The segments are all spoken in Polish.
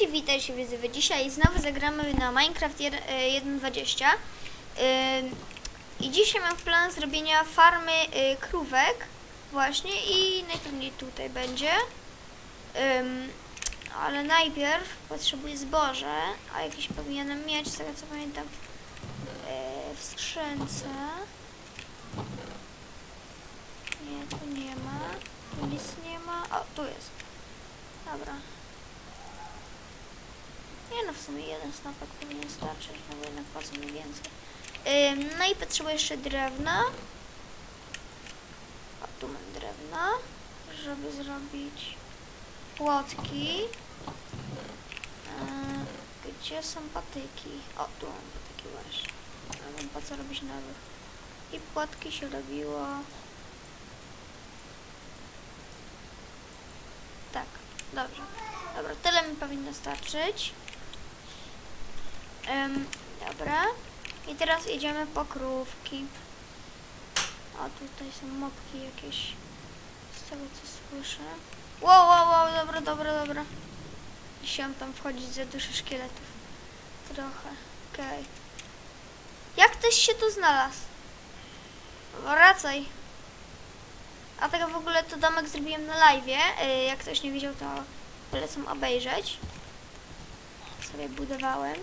Cześć, witajcie widzowie. Dzisiaj znowu zagramy na Minecraft jed- e, 1.20 Ym, I dzisiaj mam plan zrobienia farmy y, krówek właśnie i najpewniej tutaj będzie. Ale najpierw potrzebuję zboże, a jakieś powinienem mieć, z tego co pamiętam e, w skrzynce. Nie, tu nie ma tu nic nie ma, o tu jest. Dobra nie no, w sumie jeden snopek powinien starczyć, no bo jednak co mi więcej. Ym, no i potrzebuję jeszcze drewna. O, tu mam drewna, żeby zrobić płotki. Yy, gdzie są patyki? O, tu mam patyki właśnie. Nie wiem po co robić nowych. I płotki się robiło... Tak, dobrze. Dobra, tyle mi powinno starczyć. Ym, dobra. I teraz jedziemy po krówki. O, tutaj są mopki jakieś. Z tego co słyszę. Wow, wow, wow, dobra, dobra, dobra. Chciałam tam wchodzić za duszę szkieletów. Trochę. Okej. Jak ktoś się tu znalazł? Wracaj. A tak w ogóle to domek zrobiłem na live. Jak ktoś nie widział, to polecam obejrzeć. Sobie budowałem.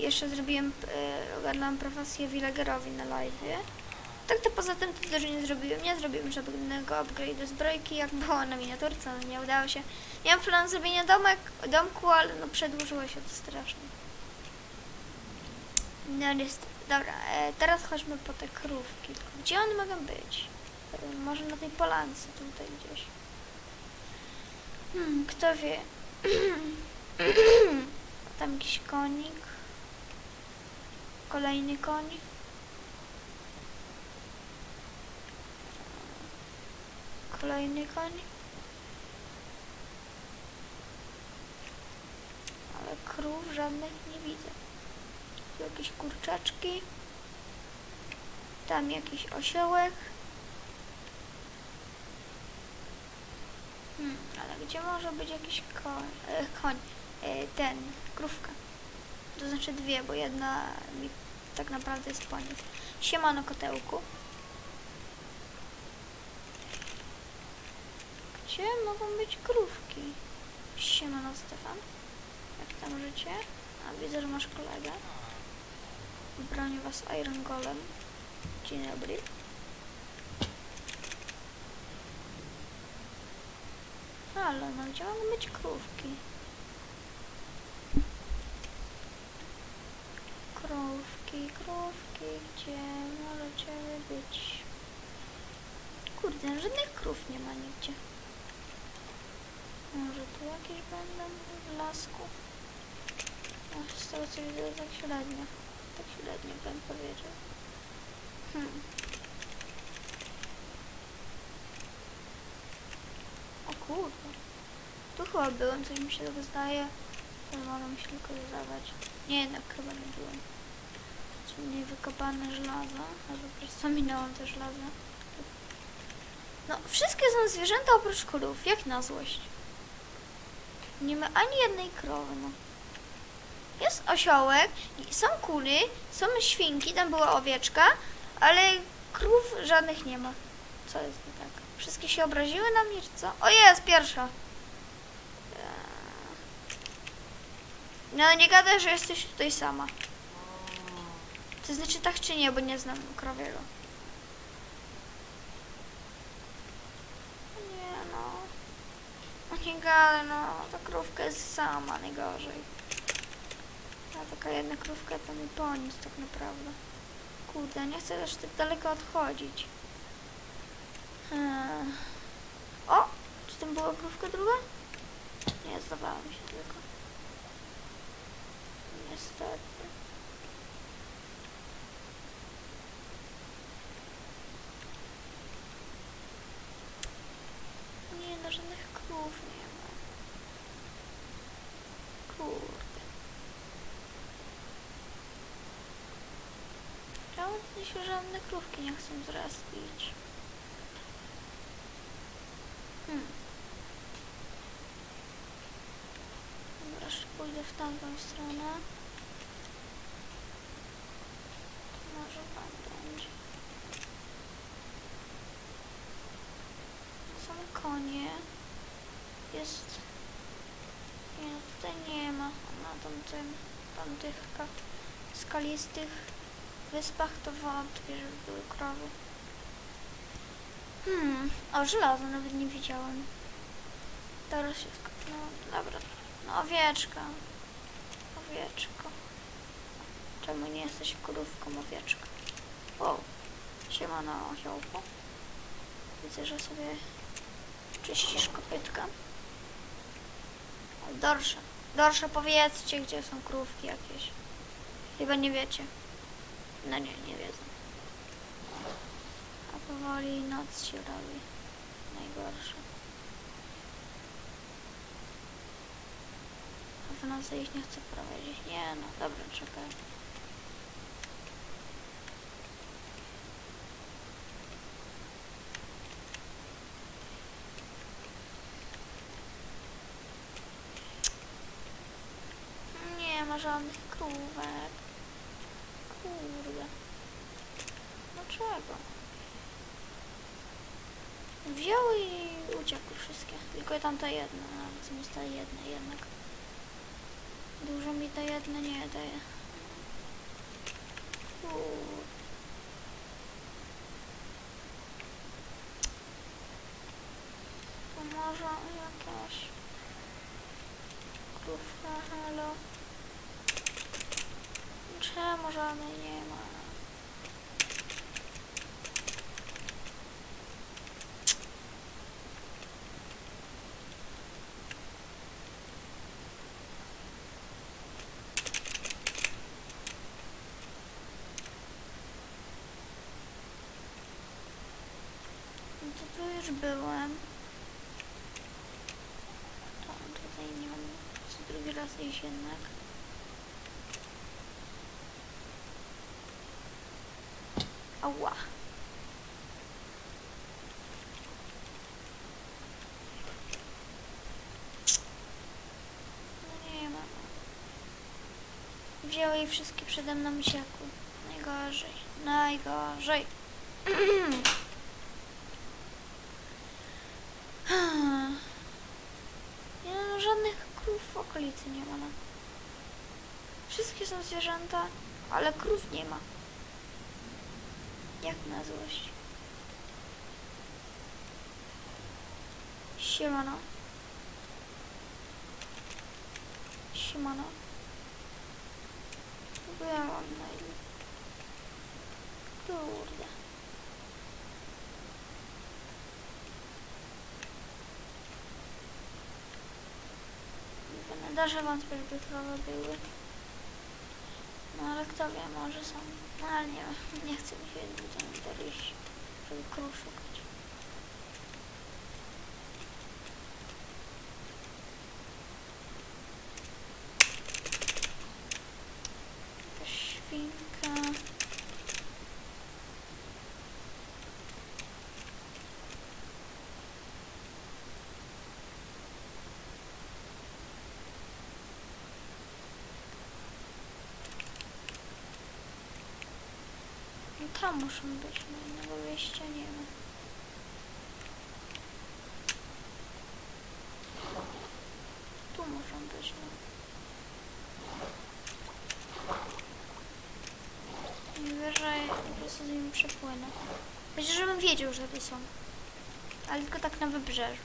Jeszcze zrobiłem, e, ogarnąłem profesję villagerowi na live. Tak to poza tym to też nie zrobiłem. Nie zrobiłem żadnego upgrade'u zbrojki, jak było na miniaturce, no nie udało się. Miałem plan zrobienia domek, domku, ale no przedłużyło się to strasznie. No niestety. Dobra, e, teraz chodźmy po te krówki. Gdzie one mogą być? E, może na tej polance tutaj gdzieś. Hmm, kto wie. Tam jakiś konik. Kolejny koń. Kolejny koń. Ale krów żadnych nie widzę. Tu jakieś kurczaczki. Tam jakiś osiołek. Hmm, ale gdzie może być jakiś koń? E, koń. E, ten, krówka. To znaczy dwie, bo jedna mi tak naprawdę jest po nich. Siemano kotełku. Gdzie mogą być krówki? Siemano Stefan. Jak tam życie? A widzę, że masz kolegę. Bronię was Iron Golem. Dzień dobry. Halo, no gdzie mogą być krówki? Krówki, krówki, gdzie możecie być? Kurde, żadnych krów nie ma nigdzie. Może tu jakieś będą w lasku? Ach, z tego co widzę, tak średnio. Tak średnio bym powiedział. Hmm. O kurde. Tu chyba byłem, coś mi się tego zdaje. To mogę się tylko zdawać. Nie, jednak chyba nie byłem. Czy mniej wykopane żelazo? Albo po prostu minęłam te żelazo. No, wszystkie są zwierzęta oprócz krów. Jak na złość. Nie ma ani jednej krowy, no. Jest osiołek, są kury, są świnki, tam była owieczka, ale krów żadnych nie ma. Co jest nie tak? Wszystkie się obraziły na mnie, czy co? O jest, pierwsza. Eee. No nie gadaj, że jesteś tutaj sama. To znaczy tak czy nie, bo nie znam krowiego. Nie no. No nie gadaj, no. Ta krówka jest sama, najgorzej. A taka jedna krówka to mi po nic tak naprawdę. Kurde, nie chcę też tak daleko odchodzić. Eee. O! Czy tam była krówka druga? Nie, zdawała mi się tylko. Niestety. Nie, no żadnych krów nie ma. Kurde. Tutaj się żadne krówki nie chcą zrespić? Hmm. pójdę w tamtą stronę. To może tam będzie. Są konie. Jest... Nie, tutaj nie ma. Na tamtym, tamtych ka- skalistych wyspach to wątpię, żeby były krowy. Hmm, o żelazo nawet nie widziałem. Teraz się sk- No dobra. No owieczka. Owieczko. Czemu nie jesteś krówką owieczka? Wow. Siemano osiołku. Widzę, że sobie czyścisz kopytka. Dorsze. Dorsze powiedzcie, gdzie są krówki jakieś. Chyba nie wiecie. No nie, nie wiedzą. A powoli noc się robi. Najgorsze. A w nocy ich nie chcę prowadzić. Nie no, dobra, czekaj. Nie ma żadnych krówek. Kurde. Dlaczego? Wzięły i uciekły wszystkie. Tylko tamta jedna, ale co mi ta jedna jednak. Dużo mi ta jedna nie daje. Kurde. To jakaś krówka, halo. Czemu żadnej nie ma? No to już byłem. To tutaj nie mam co drugi raz iść jednak. No nie ma. Wzięły je wszystkie przede mną i siakły. Najgorzej. Najgorzej. Nie no, żadnych krów w okolicy nie ma. Wszystkie są zwierzęta, ale krów nie ma. Jak na złość. Siemano. Siemano. Bo ja mam na imię. Kurde. Nie darzę wątpię, żeby krowy były. No ale kto wie, może są. No ale nie nie chcę mi się tam iść, żeby krów szukać. Jakaś świnka. No tam muszą być, no innego wyjścia nie ma. Tu muszą być, no. Najwyżej po prostu z nimi przepłynę. Myślę, żebym wiedział, że tu są. Ale tylko tak na wybrzeżu.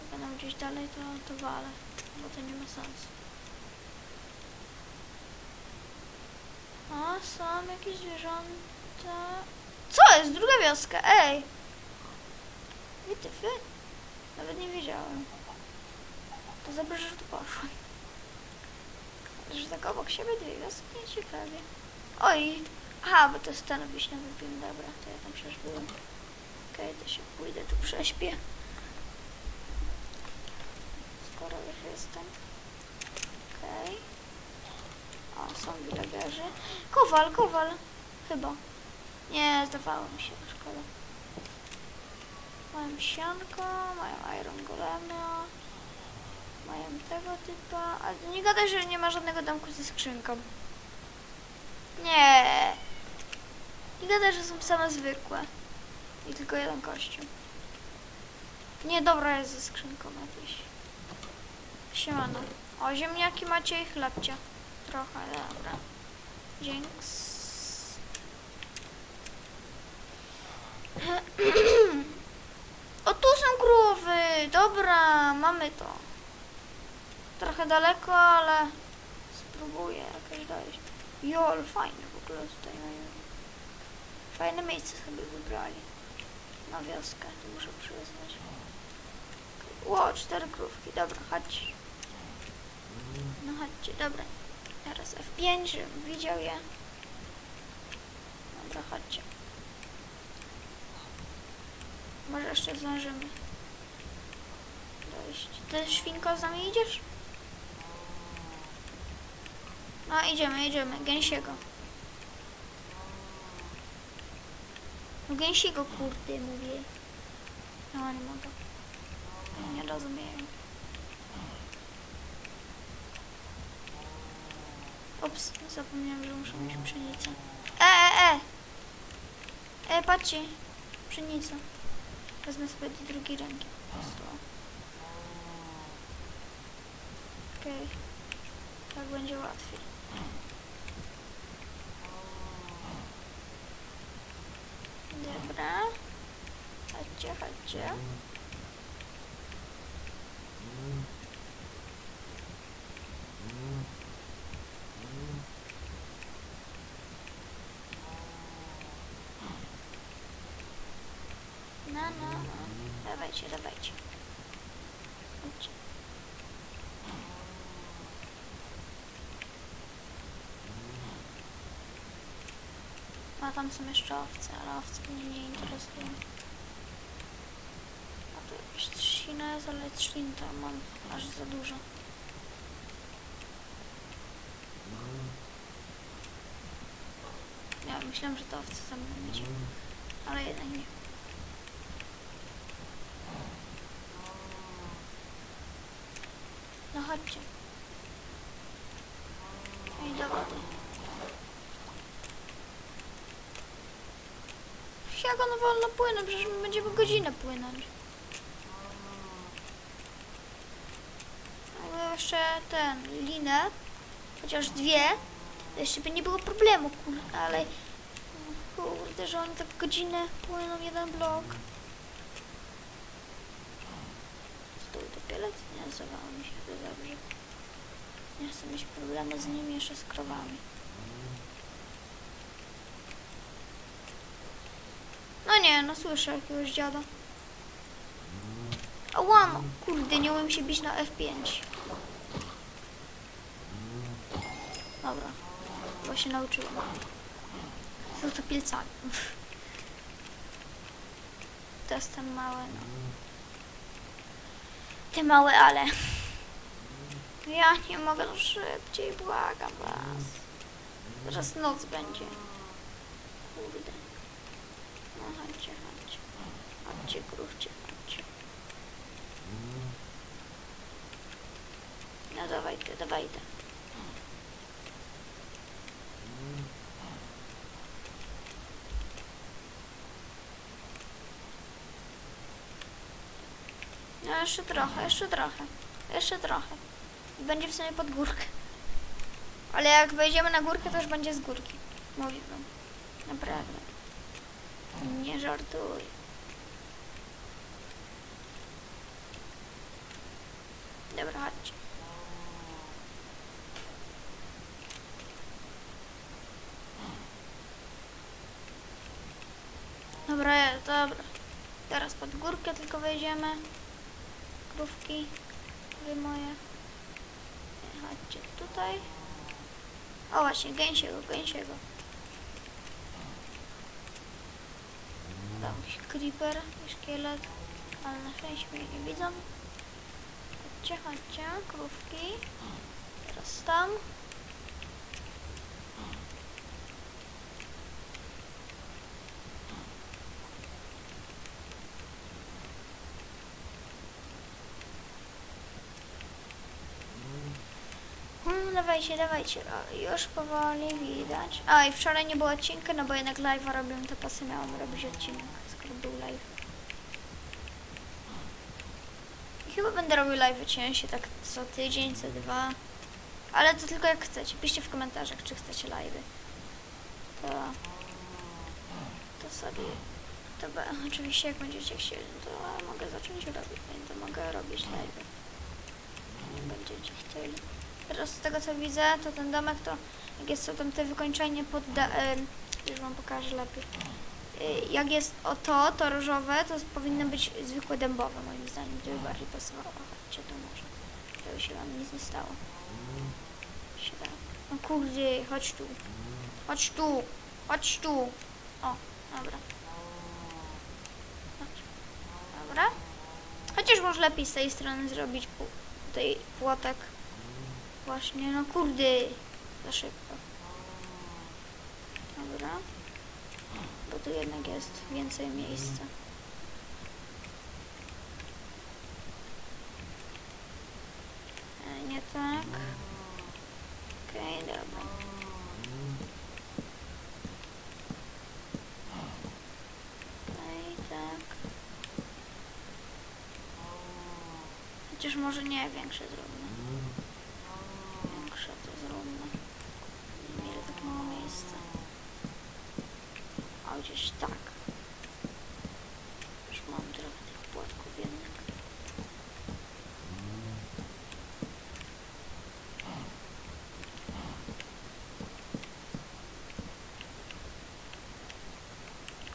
Jak będą gdzieś dalej, to, to walę. Bo to nie ma sensu. O, są jakieś zwierzęta. Co jest? Druga wioska, ej! Wytyfy? Nawet nie wiedziałem. To dobrze, że tu poszłem. Że tak obok siebie dwie wioski, ciekawie. Oj! Aha, bo to jest ten wiśniowy dobra, to ja tam przecież byłem. Okej, to się pójdę, tu prześpię. Skoro już jestem. Są villagerzy. Kowal, kowal. Chyba. Nie, zdawało mi się, szkoda. Mają sianko, mają iron golema, mają te tego typa. Ale nie gadaj, że nie ma żadnego domku ze skrzynką. Nie. Nie gadaj, że są same zwykłe. I tylko jeden kościół. Nie, dobra jest ze skrzynką jakieś. Siemano. O, ziemniaki macie i chlebcia. Trochę, dobra. Dzięks. O, tu są krowy! Dobra, mamy to. Trochę daleko, ale spróbuję jakoś dojść. Jol, fajnie w ogóle tutaj mają. Fajne miejsce sobie wybrali. Na wioskę, to muszę przyznać. Ło, cztery krówki, dobra, chodź. No chodźcie, dobra. Teraz F5, żebym widział je. Dobra, chodźcie. Może jeszcze zdążymy dojść. Ty, świnko, z nami idziesz? No, idziemy, idziemy. Gęsiego. No gęsiego, kurde, mówię. No, nie mogę. Nie rozumiem. Ups, zapomniałem, że muszę mieć pszenicę. E, e, e! E, patrzcie. Pszenica. Wezmę sobie do drugiej ręki. Okej. Tak będzie łatwiej. Dobra. Chodźcie, chodźcie. No, no, no. Dawajcie, dawajcie. A tam są jeszcze owce, ale owce mnie nie interesują. A tu jakieś trzcina ale trzcin to mam aż za dużo. Ja myślałem, że to owce za ale jednak nie. Chodźcie. Ej, do wody. Jak on wolno płynie? Przecież my będziemy godzinę płynąć. Mamy jeszcze ten, linę. Chociaż dwie. Jeszcze by nie było problemu, kurde, ale... Kurde, że oni tak godzinę płyną jeden blok. Pielet? Nie, zawało mi się to dobrze. Nie chcę mieć problemy z nimi jeszcze z krowami. No nie, no słyszę jakiegoś dziada. A łam! Kurde, nie umiem się bić na F5. Dobra, bo się nauczyłam. Co to pilcami. To jest ten mały, no. Te małe, ale... Ja nie mogę no szybciej, błagam was. Zaraz noc będzie. Kurde. No chodźcie, chodźcie. Chodźcie, krówcie, chodźcie. No dawajcie, dawajcie. No jeszcze trochę, jeszcze trochę. Jeszcze trochę. I Będzie w sumie pod górkę. Ale jak wejdziemy na górkę, to już będzie z górki. Mówię wam. Naprawdę. Nie żartuj. Dobra, chodźcie. Dobra, dobra. Teraz pod górkę tylko wejdziemy. Krówki. Wy moje. Chodźcie tutaj. O właśnie, gęsiego, gęsiego. Tam jakiś creeper i szkielet, ale na szczęście mnie nie widzą. Chodźcie, chodźcie, krówki. Teraz tam. Dawajcie, dawajcie. O, już powoli widać. A i wczoraj nie było odcinka, no bo jednak live'a robiłem, to pasy miałam robić odcinek, skoro był live. I chyba będę robił live częściej, tak co tydzień, co dwa. Ale to tylko jak chcecie. Piszcie w komentarzach, czy chcecie live'y. To... To sobie... To be, oczywiście jak będziecie chcieli, to mogę zacząć robić, to mogę robić live'y. Jak będziecie chcieli. Teraz z tego co widzę, to ten domek to, jak jest to tam te wykończenie pod, em, już wam pokażę lepiej. Y, Jak jest o to, to różowe, to powinno być zwykłe dębowe moim zdaniem, to by bardziej pasowało. Chodźcie tu może, żeby się wam nic nie stało. Się da. No kurde, chodź tu. Chodź tu, chodź tu. O, dobra. Chodź. Dobra. Chociaż może lepiej z tej strony zrobić tutaj płotek. Właśnie, no kurde, za szybko. Dobra. Bo tu jednak jest więcej miejsca. E, nie tak. Okej, dobra. Okej, tak. Chociaż może nie, większe zróbmy. Gdzieś tak. Już mam trochę tych płatków jednak.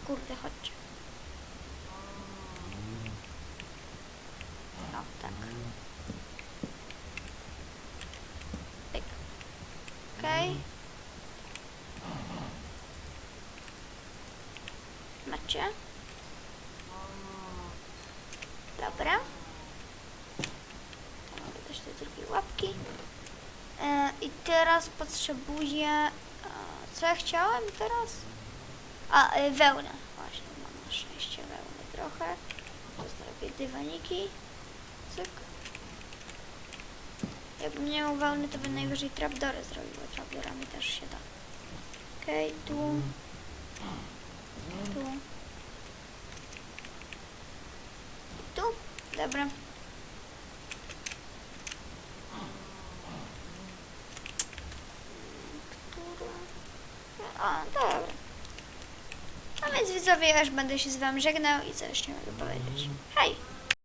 Kurde, chodźcie. No, tak. Pyk. Okej. Macie? Dobra. Mogę też te drugie łapki. E, I teraz potrzebuję... E, co ja chciałem teraz? A, e, wełnę. Właśnie, mam na szczęście wełny trochę. Zrobię dywaniki. Cyk. Jakbym nie miał wełny, to bym najwyżej trapdory zrobił, trapdorami też się da. Okej, tu. Tu. I tu. Dobra. Która? A, dobra. A więc widzowie, ja będę się z wami żegnał i co jeszcze mogę powiedzieć. Hej!